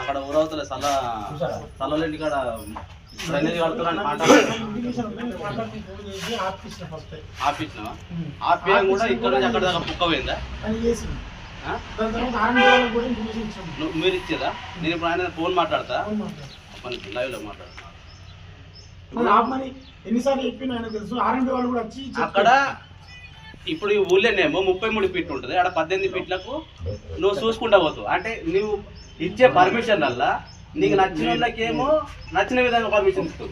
అక్కడ ఊరవతల సల సలలో ఇంటికాడ డ్రైనేజ్ కడుతున్నాను మాట ఆపిచ్చినావా ఆపియం కూడా ఇక్కడ నుంచి అక్కడ దాకా కుక్క పోయిందా? మీరు ఇచ్చేదా? నేను ఇప్పుడు ఆయన ఫోన్ మాట్లాడతా? లైవ్లో మాట్లాడతా. ఎన్నిసార్లు చెప్పిన తెలుసు. వాళ్ళు కూడా వచ్చి. అక్కడ ఇప్పుడు ఈ ఊళ్ళోనేమో ముప్పై మూడు ఫీట్లు ఉంటుంది. అక్కడ పద్దెనిమిది ఫీట్లకు నువ్వు చూసుకుంటా పోతావు. అంటే నువ్వు ఇచ్చే పర్మిషన్ వల్ల నీకు నచ్చిన వాళ్ళకేమో నచ్చిన విధంగా పర్మిషన్ ఇస్తావు.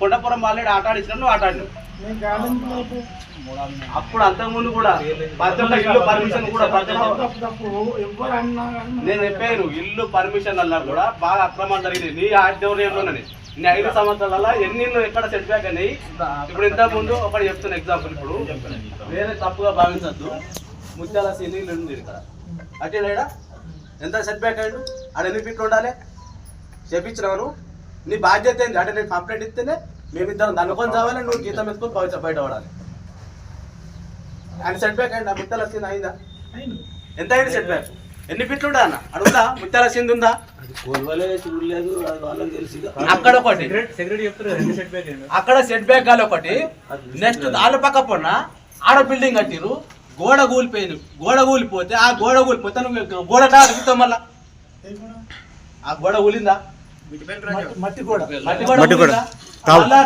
కొండపురం వాళ్ళే ఆట ఆడించిన నువ్వు ఆట ఆడినావు. నేను గార్డెన్ వైపు అప్పుడు అంతకుముందు కూడా ప్రతి ఒక్క ఇల్లు పర్మిషన్ కూడా ప్రతి అన్నా నేను చెప్పాను ఇల్లు పర్మిషన్ వల్ల కూడా బాగా అక్రమాలు జరిగింది నీ ఆధ్వర్యంలోనే. నీ ఐదు సంవత్సరాల ఎన్ని ఎక్కడ సెట్ బ్యాక్ అని ఇప్పుడు ఇంతకు ముందు ఒకటి చెప్తున్నా ఎగ్జాంపుల్ ఇప్పుడు. వేరే తప్పుగా భావించద్దు. ముత్యాల సీని ఇల్లు ఉంది ఇక్కడ. అటే లేడా ఎంత సెట్ బ్యాక్ అయ్యాడు? ఆడ ఎన్ని ఫీట్లు ఉండాలి? చెప్పించినవరు నీ బాధ్యత ఏంటి అంటే నేను కంప్లైంట్ ఇస్తేనే మేమిద్దరం దనుకొని చావాలి నువ్వు గీతం ఎత్తుకొని బయట బయట పడాలి. ఆయన సెట్ బ్యాక్ అయ్యండి? ఆ ముత్యాల సీన్ అయిందా. ఎంత అయింది సెట్ బ్యాక్? ఎన్ని ఫీట్లు ఉందా అన్న అడుగుదా ముత్యాల సీన్ ఉందా? అక్కడ ఒకటి. సెక్రటరీ చెప్తారు రెండు సెట్ బ్యాక్ అక్కడ సెట్ బ్యాక్ గాలి ఒకటి. నెక్స్ట్ దాని పక్క పొన్న ఆడ బిల్డింగ్ కట్టిరు గోడ కూలిపోయింది. గోడ కూలిపోతే ఆ గోడ కూలిపోతే నువ్వు గోడ తాగుతావు మళ్ళా? ఆ గోడ కూలిందా? మట్టి- మట్టి కూడా మట్టి గోడ మట్టి గోడ. కూలిందా? మళ్ళా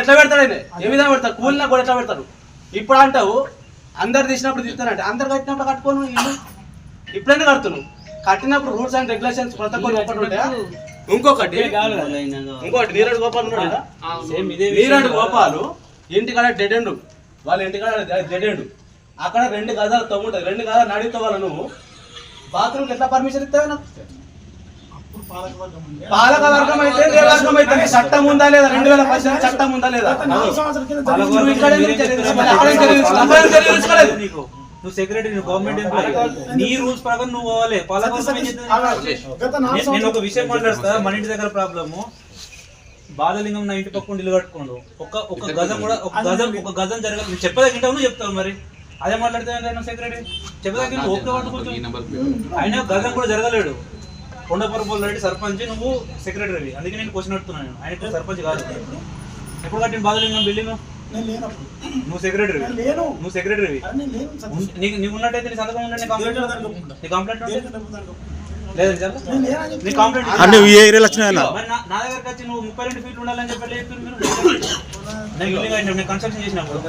ఎట్లా పెడతాడు ఆయన? ఏ విధంగా పెడతారు కూలినా గోడ ఎట్లా పెడతారు ఇప్పుడు అంటావు అందరు తీసినప్పుడు తీస్తానంటే అందరు కట్టినప్పుడు కట్టుకోను ఇల్లు. ఇప్పుడైనా కడుతున్నావు? కట్టినప్పుడు రూల్స్ అండ్ రెగ్యులేషన్స్ ఒకటి ఉంటాయా? ఇంకొకటి. ఇంకోటి నీరడు గోపాల్ నీరడు గోపాలు ఇంటికాడ డెడ్ ఎండు. వాళ్ళ ఇంటికాడ డెడ్ ఎండు. అక్కడ రెండు గదాలు తమ్ముంటది రెండు గదాలు నడితే వాళ్ళ నువ్వు బాత్రూమ్ ఎట్లా పర్మిషన్ ఇస్తావు నాకు. పాలక వర్గం అయితే అయితే చట్టం ఉందా లేదా? రెండు వేల పద్దెనిమిది చట్టం ఉందా లేదా? ఇక్కడ నువ్వు సెక్రటరీ నువ్వు గవర్నమెంట్ ఎంప్లాయీ నీ రూల్స్ ప్రకారం నువ్వు పోవాలి? గత నాలుగు నేను- ఒక విషయం మాట్లాడుతా మన ఇంటి దగ్గర ప్రాబ్లము బాధలింగం నా ఇంటి పక్కన ఇల్లు కట్టుకోండు. ఒక ఒక గజం కూడా ఒక గజం ఒక గజం జరగాలి నువ్వు చెప్పదగింటావు నువ్వు చెప్తావు మరి. అదే మాట్లాడితే సెక్రటరీ ఓపిక పట్టుకుంటావు ఆయన గజం కూడా జరగలేడు. కొండపరపల్లి రెడ్డి సర్పంచ్ నువ్వు సెక్రటరీ అందుకే నేను క్వశ్చన్ అడుగుతున్నాను. ఆయన సర్పంచ్ కాదు. ఎప్పుడు కట్టిన బాధలింగం బిల్డింగ్? నేను లేనప్పుడు. నువ్వు సెక్రటరీ లేను. నువ్వు సెక్రటరీ. నీకు నీకు ఉన్నట్టయితే నీ సంతకం ఉండండి కంప్లైంట్ దేనికన్నా తగ్గకుండా. నీ కంప్లైంట్ ఉంటే? నీ. కంప్లైంట్ అంటే ఈ ఏరియాలో వచ్చినాయన్న మరి నా నా దగ్గరకు వచ్చి నువ్వు ముప్పై రెండు ఫీట్లు ఉండాలని చెప్పి నేను నేను కన్స్ట్రక్షన్ చేసినప్పుడు.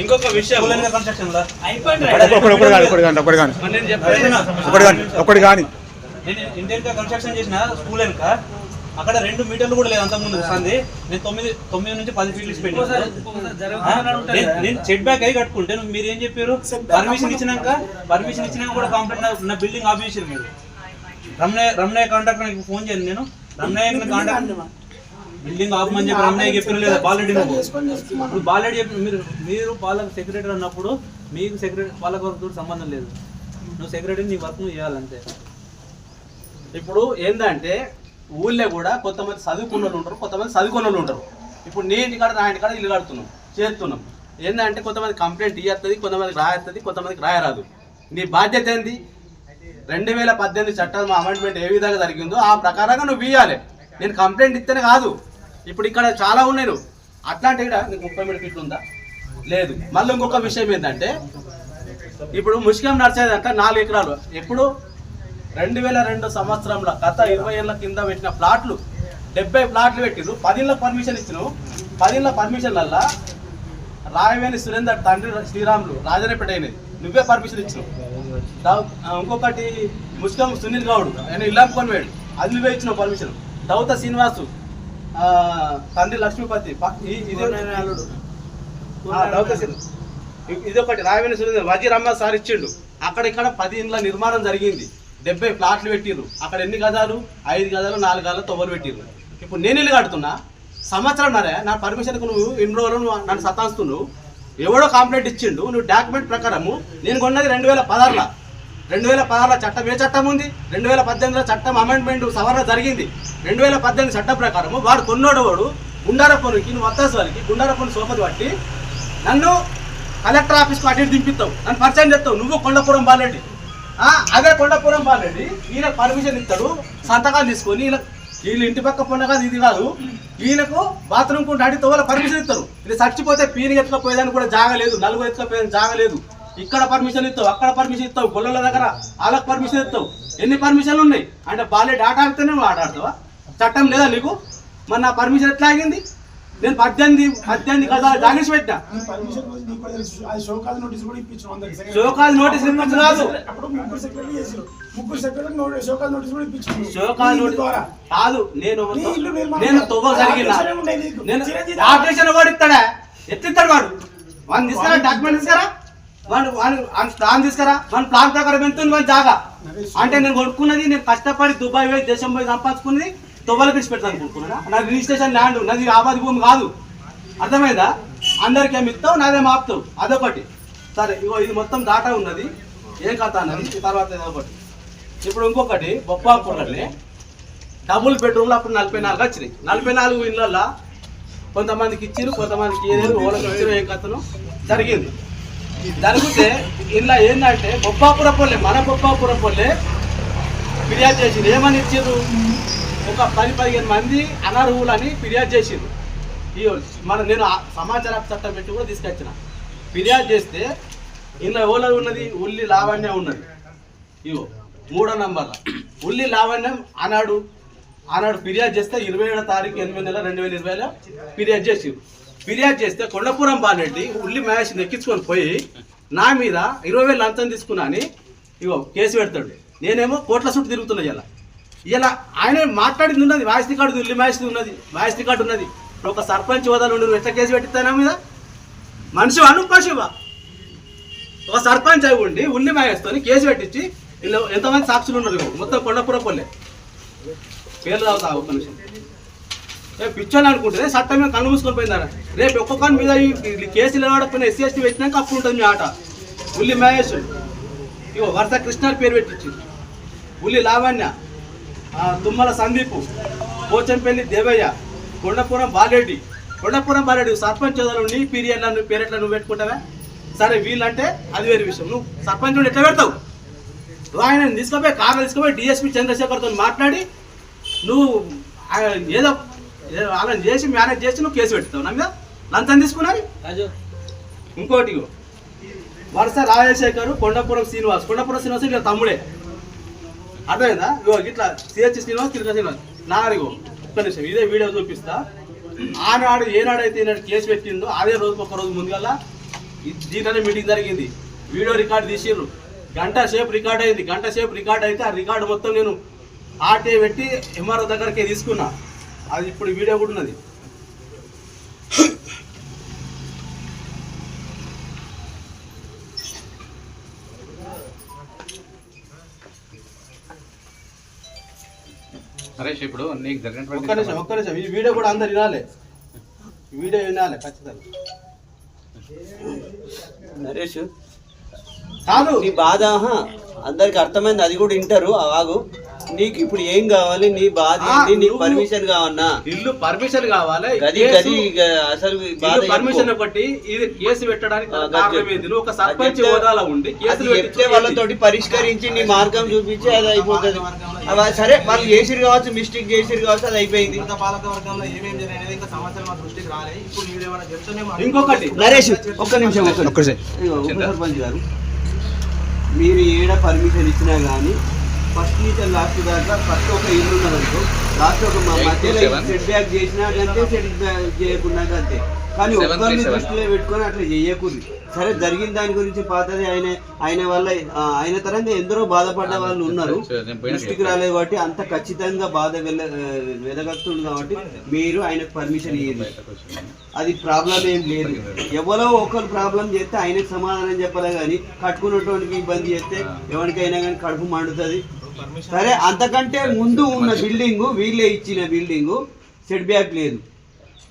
ఇంకొక విషయం. కన్స్ట్రక్షన్ ఒకటి కానీ ఒకటి కానీ నేను కన్స్ట్రక్షన్ చేసిన స్కూల్ వెనుక? అక్కడ రెండు మీటర్లు కూడా లేదు అంతకుముందు వస్తుంది నేను తొమ్మిది తొమ్మిది నుంచి పది ఫీట్లు ఇచ్చి నేను సెట్ బ్యాక్ అయి కట్టుకుంటే నువ్వు మీరు ఏం చెప్పారు? పర్మిషన్ ఇచ్చినాక పర్మిషన్ ఇచ్చినాక కూడా కంప్లైంట్ నా బిల్డింగ్ ఆపేసారు మీరు. రమణయ్య రమణయ్య కాంట్రాక్టర్ నాకు ఫోన్ చేయండి నేను. రమణయ్య కాంట్రాక్ట్ బిల్డింగ్ ఆపమని చెప్పి రమణయ్య చెప్పారు లేదా? బాలరెడ్డి నువ్వు చేసుకొని చేసుకున్నాను. ఇప్పుడు బాలరెడ్డి చెప్పి మీరు మీరు పాలక సెక్రటరీ అన్నప్పుడు మీకు సెక్రటరీ పాలక వర్క్ సంబంధం లేదు. నువ్వు సెక్రటరీ నీ వర్క్ నువ్వు చేయాలంతే. ఇప్పుడు ఏంటంటే ఊళ్ళో కూడా కొంతమంది చదువుకున్న వాళ్ళు ఉంటారు కొంతమంది చదువుకున్న వాళ్ళు ఉంటారు. ఇప్పుడు నేను ఇంటికాడ నా ఇంటికాడ ఇల్లు కడుతున్నాం చేస్తున్నాం. ఏంటంటే కొంతమంది కంప్లైంట్ ఇయ్యస్తుంది కొంతమందికి రాయస్తుంది కొంతమందికి రాయరాదు. నీ బాధ్యత ఏంది? రెండు వేల పద్దెనిమిది చట్టం అమెండ్మెంట్ ఏ విధంగా జరిగిందో ఆ ప్రకారంగా నువ్వు ఇవ్వాలి నేను కంప్లైంట్ ఇస్తేనే కాదు. ఇప్పుడు ఇక్కడ చాలా ఉన్నాయి నువ్వు. అట్లాంటి ఇక్కడ నీకు ముప్పై మూడు ఫీట్లు ఉందా? లేదు. మళ్ళీ ఇంకొక విషయం ఏంటంటే ఇప్పుడు ముష్కం నడిచేదంటే నాలుగు ఎకరాలు. ఎప్పుడు? రెండు వేల రెండు సంవత్సరంలో గత ఇరవై ఏళ్ళ కింద పెట్టిన ప్లాట్లు డెబ్బై ప్లాట్లు పెట్టిరు పదిళ్ళ పర్మిషన్ ఇచ్చినావు పదిళ్ళ పర్మిషన్లల్లా రాయవేణి సురేందర్ తండ్రి శ్రీరాములు రాజనేపేట అయినది. నువ్వే పర్మిషన్ ఇచ్చినావు ఇంకొకటి ముస్కం సునీల్ గౌడ్ ఆయన ఇల్లాంకొని వేడు అది నువ్వే ఇచ్చినావు పర్మిషన్. దౌత శ్రీనివాసు తండ్రి లక్ష్మీపతి ఈ- ఇది దౌత ఒకటి రాయవేణి సురేందర్ వజీర్ అమ్మ సార్ ఇచ్చిండు. అక్కడ ఇక్కడ పది ఇండ్ల నిర్మాణం జరిగింది. డెబ్బై ప్లాట్లు పెట్టిర్రు. అక్కడ ఎన్ని గదాలు ఐదు గదాలు నాలుగు గదాలు తొవ్వలు పెట్టిర్రు. ఇప్పుడు నేను ఇల్లు కడుతున్నా. సంవత్సరం నరే నా పర్మిషన్కు నువ్వు ఇన్ని రోజులు నన్ను సతాస్తున్నావు ఎవడో కంప్లైంట్ ఇచ్చిండు. నువ్వు డాక్యుమెంట్ ప్రకారము నేను కొన్నది రెండు వేల పదహారులో. రెండు వేల పదహారులో చట్టం ఏ చట్టం ఉంది? రెండు వేల పద్దెనిమిదిలో చట్టం అమెండ్మెంట్ సవరణ జరిగింది. రెండు వేల పద్దెనిమిది చట్టం ప్రకారము వాడు కొన్నోడు వాడు గుండారపొనికి నువ్వు వత్తాసు వారికి గుండారపొని సోపతి పట్టి నన్ను కలెక్టర్ ఆఫీస్కి అటు దింపిస్తావు. నన్ను పరిచయం చేస్తావు. నువ్వు కొండపురం బాలేడి అదే కొండపురం బాలండి ఈయన పర్మిషన్ ఇస్తాడు సంతకాలు తీసుకొని ఈయన వీళ్ళు ఇంటి పక్క పొన్న కాదు ఇది కాదు. ఈయనకు బాత్రూమ్కు అడిగితే వాళ్ళ పర్మిషన్ ఇస్తారు ఇది చచ్చిపోతే పీని ఎత్తుకపోయేదానికి కూడా జాగలేదు నలుగురు ఎత్తుకపోయేదానికి జాగలేదు ఇక్కడ పర్మిషన్ ఇస్తావు అక్కడ పర్మిషన్ ఇస్తావు గొల్లల దగ్గర వాళ్ళకి పర్మిషన్ ఇస్తావు ఎన్ని పర్మిషన్లు ఉన్నాయి? అంటే బాలెట్ ఆట ఆడితేనే ఆట ఆడతావా? చట్టం లేదా నీకు? మరి నా పర్మిషన్ ఎట్లా ఆగింది? నేను పద్దెనిమిది పద్దెనిమిది గజాలు కూడా తెలుసు. అది షోకాజ్ నోటీస్ కూడా ఇప్పించు కాదు షోకాజ్ నోటీస్ కూడా కాదు నేను నేను తొవ్వ జరిగిన. ఆపరేషన్. నేను వాడు ఇస్తాడా? ఎత్తిస్తాడు వాడు? వాడిని తీసుకురా డాక్యుమెంట్ తీసుకురా. వాడు వాడు ప్లాన్ తీసుకురా. మన ప్లాన్ ప్రకారం ఎంత ఉంది జాగా? అంటే నేను కొనుక్కున్నది నేను కష్టపడి దుబాయ్ పోయి దేశం పోయి సంపాదించుకున్నది తొవ్వలు పిలిచి పెడతాను అనుకుంటున్నా నాది రిజిస్ట్రేషన్ ల్యాండ్ నాది ఆబాది భూమి కాదు. అర్థమైందా? అందరికి ఏమి ఇస్తావు నాదేం ఆపుతావు? అదొకటి. సరే ఇగో ఇది మొత్తం దాటా ఉన్నది. ఏం కథ అన్నది? తర్వాత ఒకటి. ఇప్పుడు ఇంకొకటి బొప్పాపురంలో డబుల్ బెడ్రూమ్లో అప్పుడు నలభై నాలుగు వచ్చినాయి. నలభై నాలుగు ఇళ్ళల్లో కొంతమందికి ఇచ్చారు కొంతమందికి ఏదేరు ఓళ్ళకి ఇచ్చారు ఏం కథను జరిగింది. జరిగితే ఇలా ఏంటంటే బొప్పాపురం పొల్లే మన బొప్పాపురం పొల్లే ఫిర్యాదు చేసింది. ఏమని ఇచ్చారు ఒక పది పదిహేను మంది అనర్హులని ఫిర్యాదు చేసిండ్రు. ఈ మన నేను ఆ సమాచార చట్టం పెట్టి కూడా తీసుకొచ్చిన. ఫిర్యాదు చేస్తే ఇందులో ఓలర్ ఉన్నది? ఉల్లి లావణ్యం ఉన్నది. ఇగో మూడో నంబర్ల. ఉల్లి లావణ్యం ఆనాడు ఆనాడు ఫిర్యాదు చేస్తే ఇరవై ఏడో తారీఖు ఎనిమిది నెల రెండు వేల ఇరవైలో ఫిర్యాదు చేసి ఫిర్యాదు చేస్తే కొండపురం బాలరెడ్డి ఉల్లి మహేష్ ఎక్కించుకొని పోయి నా మీద ఇరవై వేలు లంచం తీసుకున్నా అని ఇగో కేసు పెడతాడు. నేనేమో కోట్ల చుట్టూ తిరుగుతున్నా ఇలా ఇలా ఆయన మాట్లాడింది ఉన్నది. వాయిస్ రికార్డు ఉల్లి మహేష్ ఉన్నది. వాయిస్ రికార్డు ఉన్నది. ఇప్పుడు ఒక సర్పంచ్ హోదాలు ఉండి నువ్వు ఎట్లా కేసు పెట్టిస్తానా మీద? మనిషి అను పశువా? ఒక సర్పంచ్ అయి ఉండి ఉల్లి మహేష్తో కేసు పెట్టించి వీళ్ళు ఎంతమంది సాక్షులు ఉన్నారు మొత్తం కొండపుర పల్లె పేర్లు తాగుతా ఒక నిమిషం. రేపు పిచ్చోని అనుకుంటే చట్టం మీద కళ్ళు మూసుకొని పోయిందారా? రేపు ఒక్కొక్కరి మీద కేసు కేసులు నిలబడకపోయినా ఎస్సీ ఎస్టీ పెట్టినాక అప్పుడు ఉంటుంది మీ ఆట. ఉల్లి మహేష్. ఇగో వరుస కృష్ణ పేరు పెట్టించి ఉల్లి లావణ్య. తుమ్మల సందీపు పోచంపల్లి దేవయ్య కొండపురం బాలరెడ్డి. కొండపురం బాలరెడ్డి సర్పంచ్ చదువులు నీ పీరియడ్లో నువ్వు పేరెట్లా నువ్వు పెట్టుకుంటావా? సరే వీళ్ళంటే అది వేరే విషయం. నువ్వు సర్పంచ్ ఎట్లా పెడతావు? ఆయన తీసుకుపోయి కార్లో తీసుకుపోయి డిఎస్పీ చంద్రశేఖర్తో మాట్లాడి నువ్వు ఏదో వాళ్ళని చేసి మేనేజ్ చేసి నువ్వు కేసు పెడతావు నా మీద లంచం తీసుకున్నది ఇంకోటి. వరుస రాజశేఖర్ కొండపురం శ్రీనివాస్. కొండపురం శ్రీనివాస్ ఇట్లా తమ్ముడే. అర్థమైందా? ఇగో ఇట్లా సిహెచ్ శ్రీనివాస్ కిరక శ్రీనివాస్. నాగరిగో ఒక్క నిమిషం ఇదే వీడియో చూపిస్తా. ఆనాడు ఏనాడైతే ఈనాడు కేసు పెట్టిందో అదే రోజు ఒక రోజు ముందుగల్లా దీంట్లోనే మీటింగ్ జరిగింది. వీడియో రికార్డ్ తీసిర్రు గంట సేపు రికార్డ్ అయింది. గంట సేపు రికార్డ్ అయితే ఆ రికార్డు మొత్తం నేను ఆర్టీ పెట్టి ఎంఆర్ఓ దగ్గరికి తీసుకున్నా. అది ఇప్పుడు వీడియో కూడా ఉన్నది. నరేష్ ఇప్పుడు నీకు ఒక్క జరిగినటువంటి నిమిషం ఒక్క నిమిషం. ఈ వీడియో కూడా అందరు వినాలి. ఈ వీడియో వినాలి ఖచ్చితంగా. నరేష్ కాదు నీ బాధ అందరికి అర్థమైంది అది కూడా వింటారు. ఆగు. నీకు ఇప్పుడు ఏం కావాలి? నీ బాధ ఏంటి? నీకు పర్మిషన్ కావన్నా ఇల్లు పర్మిషన్ కావాలి. గది గది అసలు పర్మిషన్. ఒకటి ఇది కేసు పెట్టడానికి కారణం ఏంది? ఒక సర్పంచ్ హోదాలో ఉండి కేసులు చెప్తే వాళ్ళతోటి పరిష్కరించి నీ మార్గం చూపించి అది అయిపోతుంది. సరే వాళ్ళు చేసిరు కావచ్చు మిస్టేక్ చేసిరు కావచ్చు అది అయిపోయింది. పాలక వర్గంలో ఏమేం జరిగినది ఇంకా సమాచారం మా దృష్టికి రాలే. ఇప్పుడు చెప్తేనే ఇంకొకటి. నరేష్ ఒక్క నిమిషం ఒక్క ఉప సర్పంచ్ గారు మీరు ఏడ పర్మిషన్ ఇచ్చినా కానీ ఫస్ట్ నుంచి లాస్ట్ దాకా ఫస్ట్ ఒక ఇల్లు ఉన్నదనుకో లాస్ట్ ఒక మధ్యలో. సెట్ బ్యాక్ చేసినా కంటే సెట్ బ్యాక్ చేయకుండా అంతే కానీ ఒక్కరిని. దృష్టిలో పెట్టుకొని అట్లా చేయకూడదు. సరే జరిగిన దాని గురించి పాతది ఆయన ఆయన వల్ల ఆయన తరంగా ఎందరో బాధపడ్డ వాళ్ళు ఉన్నారు. దృష్టికి రాలేదు కాబట్టి అంత ఖచ్చితంగా బాధ వెళ్ళ వెదగస్తుంది కాబట్టి మీరు ఆయనకు పర్మిషన్ ఇయ్యండి. అది ప్రాబ్లం ఏం లేదు. ఎవరో ఒకరు ప్రాబ్లం చేస్తే ఆయనకు సమాధానం చెప్పాలి కానీ కట్టుకున్నటువంటి ఇబ్బంది చేస్తే ఎవరికైనా కానీ కడుపు మండుతుంది సరే అంతకంటే ముందు ఉన్న బిల్డింగ్ వీళ్ళే ఇచ్చిన బిల్డింగ్ సెట్ బ్యాక్ లేదు.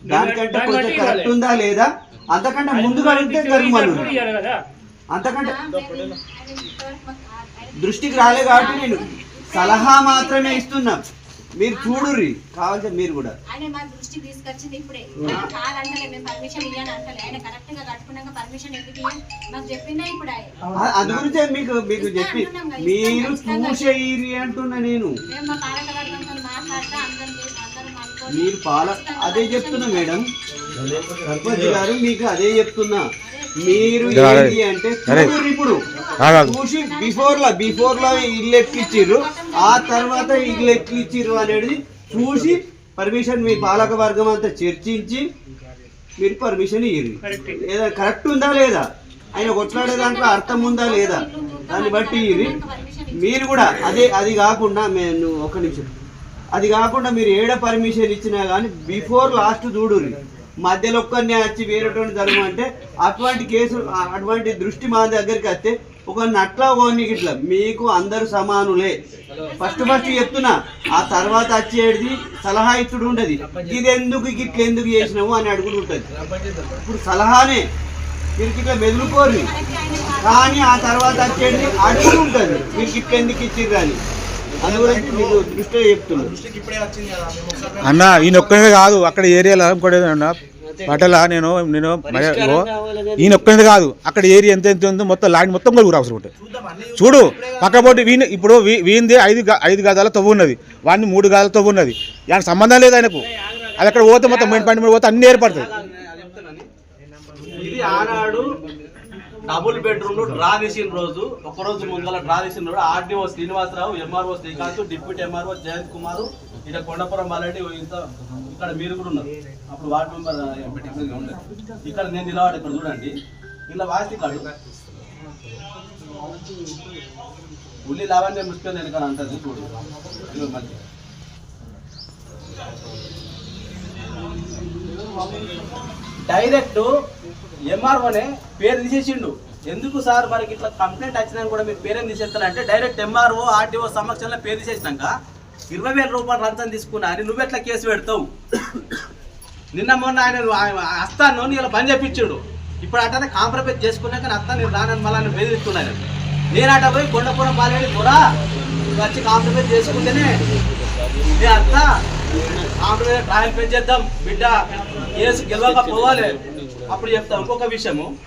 దానికంటే కొంచెం కరెక్ట్ ఉందా లేదా? అంతకంటే ముందుగా ఉంటే కరుమలు. అంతకంటే దృష్టికి రాలే కాబట్టి నేను సలహా మాత్రమే ఇస్తున్నా మీరు చూడుర్రి. కావాల్సిన మీరు కూడా. ఆయన మా దృష్టికి తీసుకొచ్చింది ఇప్పుడే. కాదంటలే మేము పర్మిషన్ ఇయ్యని అంటలే. ఆయన కరెక్ట్గా కట్టుకున్నాక పర్మిషన్ ఎందుకు ఇయ్యం మాకు చెప్పిందా ఇప్పుడు ఆయన? ఆ- అందు గురించే మీకు మీకు చెప్పి. మీరు చూసేయిరి అంటున్నా నేను. మా మాట్లాడితే అందరం మీరు పాల అదే చెప్తున్నా మేడం. సర్పంచ్ గారు మీకు అదే చెప్తున్నా. మీరు. ఏంటి అంటే ఇప్పుడు. చూసి బిఫోర్ లా బిఫోర్లో ఇల్లు ఎట్లిచ్చిర్రు ఆ తర్వాత ఇల్లు ఎట్లిచ్చిర్రు అనేది చూసి పర్మిషన్ మీ పాలక వర్గం అంతా చర్చించి మీరు పర్మిషన్ ఇయ్యరు. లేదా కరెక్ట్ ఉందా లేదా? ఆయన కొట్లాడే దాంట్లో అర్థం ఉందా లేదా? దాన్ని బట్టి ఇయ్యరు. మీరు కూడా అదే అది కాకుండా నేను ఒక నిమిషం. అది కాకుండా మీరు ఏడ పర్మిషన్ ఇచ్చినా కానీ బిఫోర్ లాస్ట్ చూడుర్రి. మధ్యలో ఒక్కరిని వచ్చి వేరేటువంటి ధర్మం అంటే అటువంటి కేసు ఆ- అటువంటి దృష్టి మా దగ్గరికి వస్తే ఒక నట్ల ఓని ఇట్లా మీకు అందరు సమానులే. ఫస్ట్ ఫస్ట్ చెప్తున్నా ఆ తర్వాత వచ్చేది సలహా ఇచ్చుడు ఉండదు. ఇది ఎందుకు ఇట్లా ఎందుకు చేసినావు అని అడుగుడు ఉంటుంది. ఇప్పుడు సలహానే మీరు ఇట్లా మెదులుకోరు కానీ ఆ తర్వాత వచ్చేది అడుగుడు ఉంటుంది. మీరు ఇట్లా ఎందుకు ఇచ్చిర్రు అని. అన్న ఈయన ఒక్కడే కాదు అక్కడ ఏరియాలో ఇంకోటి అన్న. పటల నేను నేను ఈయన ఒక్కడే కాదు. అక్కడ ఏరియా ఎంత ఎంత ఉందో మొత్తం లాంటి మొత్తం కూడా అవసరం ఉంటుంది చూడు పక్కపోటి వీని ఇప్పుడు వీంది ఐదు ఐదు గదాల తవ్వు ఉన్నది. వాడిని మూడు గదాల తవ్వు ఉన్నది. దానికి సంబంధం లేదు ఆయనకు. అది అక్కడ పోతే మొత్తం మెంట్ పండి పోతే అన్ని ఏర్పడుతుంది అది చెప్తానని. ఇది ఆనాడు డబుల్ బెడ్రూమ్లో డ్రా తీసిన రోజు ఒక రోజు ముందర డ్రా తీసిన రోజు RDO Srinivasarao MRO Srikanth deputy MRO Jayanth Kumar ఇక్కడ కొండపురం బాలరెడ్డి ఇంత ఇక్కడ మీరు కూడా ఉన్నారు. అప్పుడు వార్డు మెంబర్ ఎంపీటీసీగా ఉండదు ఇక్కడ నేను నిలబడి ఇక్కడ చూడండి. ఇలా వాసి కాడు ఉల్లి లావణ్య ముఖ్యం వెనకాల అంటది చూడు. మళ్ళీ. డైరెక్ట్ ఎంఆర్ఓనే పేరు తీసేసిండు. ఎందుకు సార్ మనకి ఇట్లా కంప్లైంట్ వచ్చినా కూడా మీరు పేరేం తీసేస్తారంటే డైరెక్ట్ ఎంఆర్ఓ ఆర్టీఓ సమక్షంలో పేరు తీసేసినాక ఇరవై వేల రూపాయలు లంచం తీసుకున్నా అని నువ్వెట్లా కేసు పెడతావు? నిన్న మొన్న ఆయన ఆయన వస్తాను నీ ఇలా పని చెప్పించాడు ఇప్పుడు అట్లనే కాంప్రమైజ్ చేసుకున్నాక అత్త నేను రానని మళ్ళీ నేను బెదిరిస్తున్నాను నేను అట్ట పోయి కొండపురం బాలేడు కూడా వచ్చి కాంప్రమైజ్ చేసుకుంటేనే. నేను అత్త? ఆమె ట్రయల్ పే చేద్దాం బిడ్డ. కేసు గెలవక పోవాలి. అప్పుడు చెప్తాం ఇంకొక విషయము.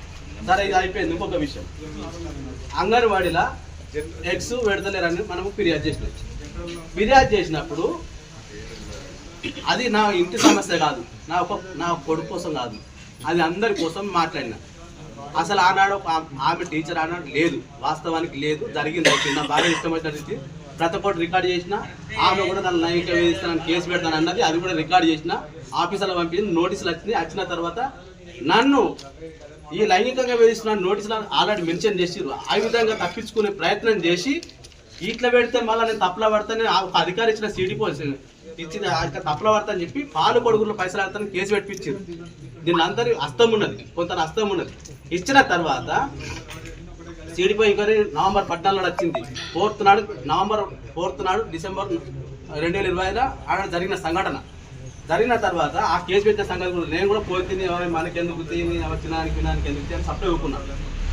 సరే ఇది అయిపోయింది ఇంకొక విషయం. అంగన్వాడీలా ఎగ్స్ పెడతలేరని మనము ఫిర్యాదు చేసినాం. ఫిర్యాదు చేసినప్పుడు అది నా ఇంటి సమస్య కాదు. నా ఒక నా కొడుకు కోసం కాదు. అది అందరి కోసం మాట్లాడిన. అసలు ఆనాడు ఆమె- ఆమె టీచర్ ఆనాడు లేదు. వాస్తవానికి లేదు. జరిగింది. చిన్న నా బాగా ఇష్టం వచ్చినట్టు ప్రతి ఒక్కటి రికార్డ్ చేసిన ఆమె కూడా నన్ను లైంగిక వేధిస్తానని కేసు పెడతాను అన్నది అది కూడా రికార్డ్ చేసిన ఆఫీసులో పంపించింది నోటీసులు వచ్చింది వచ్చిన తర్వాత నన్ను ఈ లైంగికంగా వేధిస్తున్న నోటీసులు ఆల్రెడీ మెన్షన్ చేసిర్రు. ఆ విధంగా తప్పించుకునే ప్రయత్నం చేసి ఇట్లా పెడితే మళ్ళీ నేను తప్పుల పడతానని ఒక అధికారి ఇచ్చిన సిడి పోలీసు ఇచ్చిన ఆయన తప్పుల పడతా అని చెప్పి పాలు కొడుకులు పైసలు ఆడతాను కేసు పెట్టించింది దీని అందరి హస్తం ఉన్నది కొంత హస్తం ఉన్నది. ఇచ్చిన తర్వాత సిడిపై ఇంక్వైరీ నవంబర్ పద్నాలుగు వచ్చింది. ఫోర్త్ నాడు నవంబర్ ఫోర్త్ నాడు డిసెంబర్ రెండు వేల ఇరవై ఐదులో ఆడ జరిగిన సంఘటన. జరిగిన తర్వాత ఆ కేసు పెట్టిన సంగతి కూడా నేను కూడా పోతుంది మనకెందుకు తిని తినడానికి తినడానికి ఎందుకు తిని సప్లై ఊపుకున్నా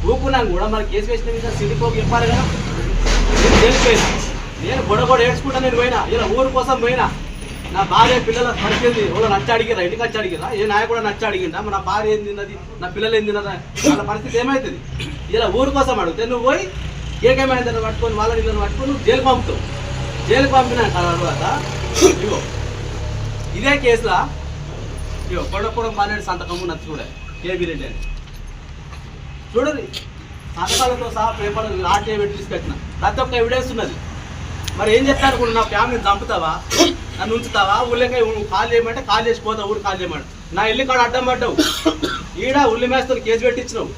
ఊపుకున్నాం కూడా మన కేసు వేసిన మీద సిడిపోకి చెప్పాలి కదా. నేను తెలిసిపోయినా నేను గొడవ కూడా ఏడ్చుకుంటా నేను పోయినా. ఇలా ఊరు కోసం పోయినా. నా భార్య పిల్లల పరిస్థితి వాళ్ళు నచ్చ అడిగిరా ఇంటికి వచ్చి అడిగిరా? ఏ నాయకుడు నచ్చ అడిగిందా నా భార్య ఏం తిన్నది? నా పిల్లలు ఏం తిన్నదా? వాళ్ళ పరిస్థితి ఏమవుతుంది ఇలా ఊరు కోసం అడిగితే నువ్వు పోయి ఏకేమైందని పట్టుకొని వాళ్ళ ఇళ్ళని పట్టుకొని నువ్వు జైలు పంపుతావు. జైలు పంపిన తర్వాత ఇగో ఇదే కేసులా? ఇగో కొడకూడ పన్నెండు సంతకం ఉన్నది చూడ కేబీ రెడ్డి అని. చూడండి సంతకాలతో సహా పేపర్ లాట్ పెట్టి తీసుకొచ్చిన. ప్రతి ఒక్క ఎవిడెన్స్ ఉన్నది. మరి ఏం చెప్తాను ఇప్పుడు? నా ఫ్యామిలీని చంపుతావా? నన్ను ఉంచుతావా? ఊళ్ళకే కాల్ చేయమంటే కాల్ చేసిపోతావు ఊరు కాల్ చేయమంటే. నా ఇల్లు కాడ అడ్డం పడ్డావు. ఈడ ఉల్లి మేస్తలు కేసు పెట్టించినావు.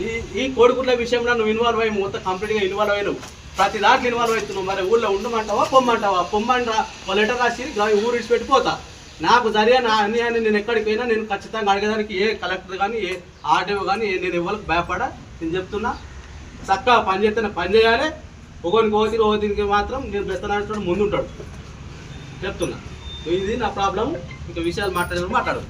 ఈ ఈ కోడిగుడ్ల విషయంలో నువ్వు ఇన్వాల్వ్ అయ్యి మొత్తం కంప్లీట్గా ఇన్వాల్వ్ అయినావు ప్రతి దాంట్లో ఇన్వాల్వ్ అవుతున్నావు. మరి ఊళ్ళో ఉండమంటావా పొమ్మంటావా? పొమ్మంటా రా ఒక లెటర్ రాసి ఊరు ఇడిచి నాకు నాకు నా అన్యాయాన్ని నేను ఎక్కడికి పోయినా నేను ఖచ్చితంగా అడిగేదానికి ఏ కలెక్టర్ కానీ ఏ ఆర్డీఓ కానీ ఏ- నేను ఎవరికి భయపడ నేను చెప్తున్నా. చక్కగా పని చేస్తే పని చేయాలి. ఒకరికి ఓతికి ఓతికి మాత్రం నేను బెస్తనాడు ముందు ఉంటాడు చెప్తున్నా ఇది నా ప్రాబ్లం ఇంకా విషయాలు మాట్లాడే మాట్లాడు.